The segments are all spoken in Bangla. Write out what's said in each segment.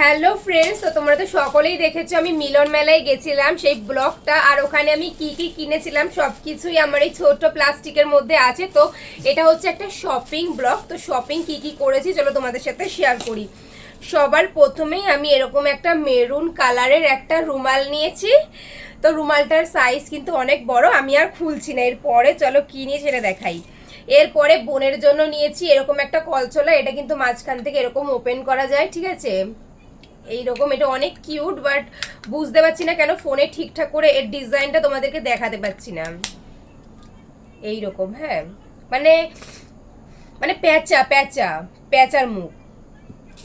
হ্যালো ফ্রেন্ডস তো তোমরা তো সকলেই দেখেছ, আমি মিলন মেলায় গেছিলাম সেই ব্লগটা, আর ওখানে আমি কি কি কিনেছিলাম সব কিছুই আমার এই ছোট্ট প্লাস্টিকের মধ্যে আছে। তো এটা হচ্ছে একটা শপিং ব্লগ। তো শপিং কি কি করেছি চলো তোমাদের সাথে শেয়ার করি। সবার প্রথমেই আমি এরকম একটা মেরুন কালারের একটা রুমাল নিয়েছি। তো রুমালটার সাইজ কিন্তু অনেক বড়, আমি আর খুলছি না। এরপরে চলো কি নিয়ে সেটা দেখাই। এরপরে বোনের জন্য নিয়েছি এরকম একটা কলচলা, এটা কিন্তু মাঝখান থেকে এরকম ওপেন করা যায়, ঠিক আছে? এইরকম, এটা অনেক কিউট বাট বুঝতে পারছি না কেন ফোনে ঠিকঠাক করে এর ডিজাইনটা তোমাদেরকে দেখাতে পারছি না। এইরকম হ্যাঁ। মানে মানে প্যাঁচা প্যাঁচা, প্যাঁচার মুখ।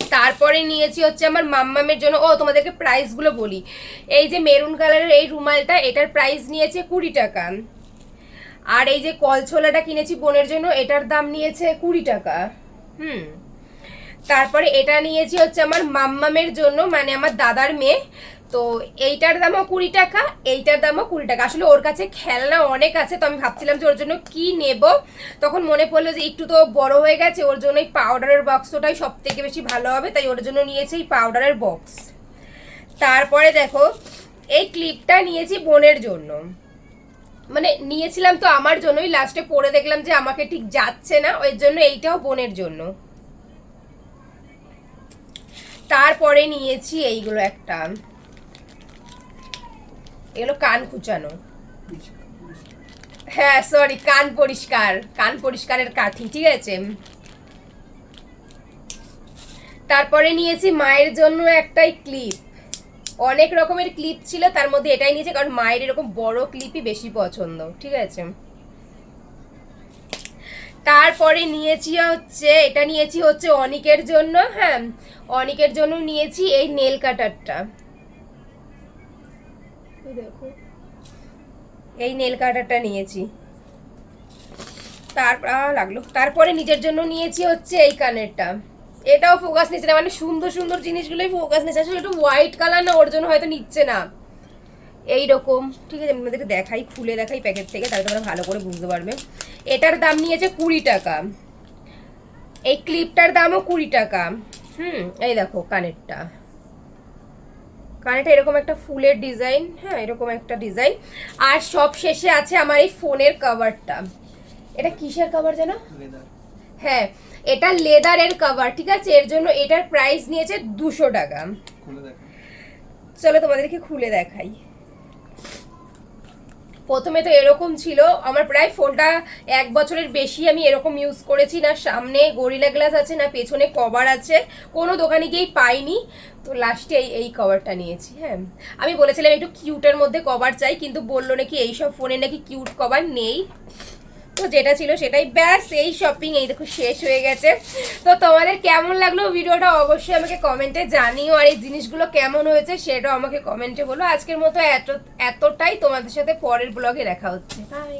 তারপরে নিয়েছি হচ্ছে আমার মাম্মামের জন্য, ও তোমাদেরকে প্রাইসগুলো বলি। এই যে মেরুন কালারের এই রুমালটা, এটার প্রাইস নিয়েছে কুড়ি টাকা। আর এই যে কলছোলাটা কিনেছি বোনের জন্য, এটার দাম নিয়েছে কুড়ি টাকা। হুম। তারপরে এটা নিয়েছি হচ্ছে আমার মাম্মামের জন্য মানে আমার দাদার মেয়ে। তো এইটার দামও কুড়ি টাকা, এইটার দামও কুড়ি টাকা। আসলে ওর কাছে খেলনা অনেক আছে, তো আমি ভাবছিলাম যে ওর জন্য কি নেব। তখন মনে পড়ল যে একটু তো বড় হয়ে গেছে, ওর জন্য এই পাউডারের বক্সটাই সব থেকে বেশি ভালো হবে, তাই ওর জন্য নিয়েছি এই পাউডারের বক্স তারপরে দেখো, এই ক্লিপটা নিয়েছি বোনের জন্য। মানে নিয়েছিলাম তো আমার জন্যই লাস্টে পরে দেখলাম যে আমাকে ঠিক যাচ্ছে না, ওই জন্য এইটাও বোনের জন্য। তারপরে নিয়েছি এইগুলো একটা। এগুলো কান কুচানো। হ্যাঁ সরি কান পরিষ্কার। কান পরিষ্কারের কাঠি, ঠিক আছে? তারপরে নিয়েছি মায়ের জন্য একটাই ক্লিপ। অনেক রকমের ক্লিপ ছিল, তার মধ্যে এটাই নিয়েছি, কারণ মায়ের এরকম বড় ক্লিপই বেশি পছন্দ, ঠিক আছে? তারপরে নিয়েছি হচ্ছে, এটা নিয়েছি হচ্ছে অনিকের জন্য হ্যাঁ অনিকের জন্য নিয়েছি এই নেল কাটারটা। দেখো, এই নেল কাটারটা নিয়েছি। তারপর লাগল। তারপরে নিজের জন্য নিয়েছি হচ্ছে এই কানেরটা। এটাও ফোকাস নিচ্ছে না মানে সুন্দর সুন্দর জিনিসগুলোই ফোকাস নিচ্ছে। আসলে একটু হোয়াইট কালার না, ওর জন্য হয়তো নিচ্ছে না। এই রকম ঠিক আছে আমি তোমাদেরকে দেখাই খুলে দেখাই প্যাকেট থেকে তাহলে তোমরা ভালো করে বুঝতে পারবে। এটার দাম নিয়েছে কুড়ি টাকা। এই ক্লিপটার দামও কুড়ি টাকা। হুম এই দেখো কানেরটা। কানেরটা এরকম একটা ফুলের ডিজাইন হ্যাঁ এরকম একটা ডিজাইন আর সব শেষে আছে আমার এই ফোনের কভারটা এটা কিসের কভার যেন হ্যাঁ এটা লেদারের কভার ঠিক আছে? এর জন্য এটার প্রাইস নিয়েছে দুশো টাকা। চলো তোমাদেরকে খুলে দেখাই। প্রথমে তো এরকম ছিল। আমার প্রায় ফোনটা এক বছরের বেশি আমি এরকম ইউজ করেছি, না সামনে গরিলা গ্লাস আছে, না পেছনে কভার আছে। কোনো দোকানে গিয়েই পাইনি। তো লাস্টে এই এই কভারটা নিয়েছি হ্যাঁ। আমি বলেছিলাম একটু কিউটের মধ্যে কভার চাই, কিন্তু বলল নাকি এইসব ফোনে নাকি কিউট কভার নেই। তো যেটা ছিল সেটাই। ব্যাস, এই শপিং এই দেখো, শেষ হয়ে গেছে। তো তোমাদের কেমন লাগল ভিডিওটা অবশ্যই আমাকে কমেন্টে জানিও। আর এই জিনিসগুলো কেমন হয়েছে সেটাও আমাকে কমেন্টে বলো। আজকের মতো এত এতটাই। তোমাদের সাথে পরের ব্লগে দেখা হচ্ছে। বাই